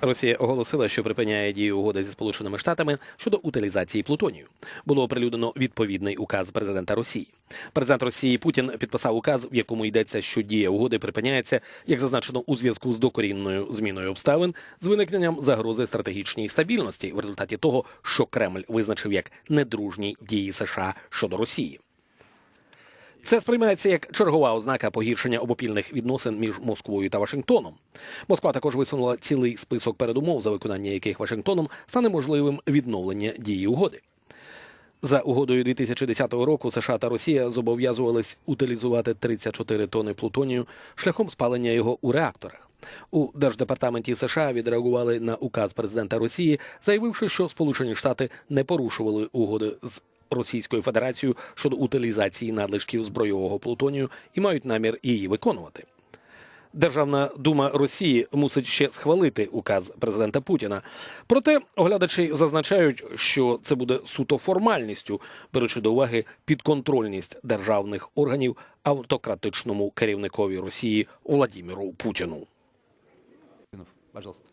Росія оголосила, що припиняє дію угоди зі Сполученими Штатами щодо утилізації плутонію. Було оприлюднено відповідний указ президента Росії. Президент Росії Путін підписав указ, в якому йдеться, що дія угоди припиняється, як зазначено у зв'язку з докорінною зміною обставин з виникненням загрози стратегічній стабільності в результаті того, що Кремль визначив як недружні дії США щодо Росії. Це сприймається як чергова ознака погіршення обопільних відносин між Москвою та Вашингтоном. Москва також висунула цілий список передумов, за виконання яких Вашингтоном стане можливим відновлення дії угоди. За угодою 2010 року США та Росія зобов'язувались утилізувати 34 тони плутонію шляхом спалення його у реакторах. У держдепартаменті США відреагували на указ президента Росії, заявивши, що Сполучені Штати не порушували угоди з Російською Федерацією щодо утилізації надлишків збройового плутонію і мають намір її виконувати. Державна дума Росії мусить ще схвалити указ президента Путіна. Проте оглядачі зазначають, що це буде суто формальністю, беручи до уваги підконтрольність державних органів автократичному керівникові Росії Владіміру Путіну. Пожалуйста.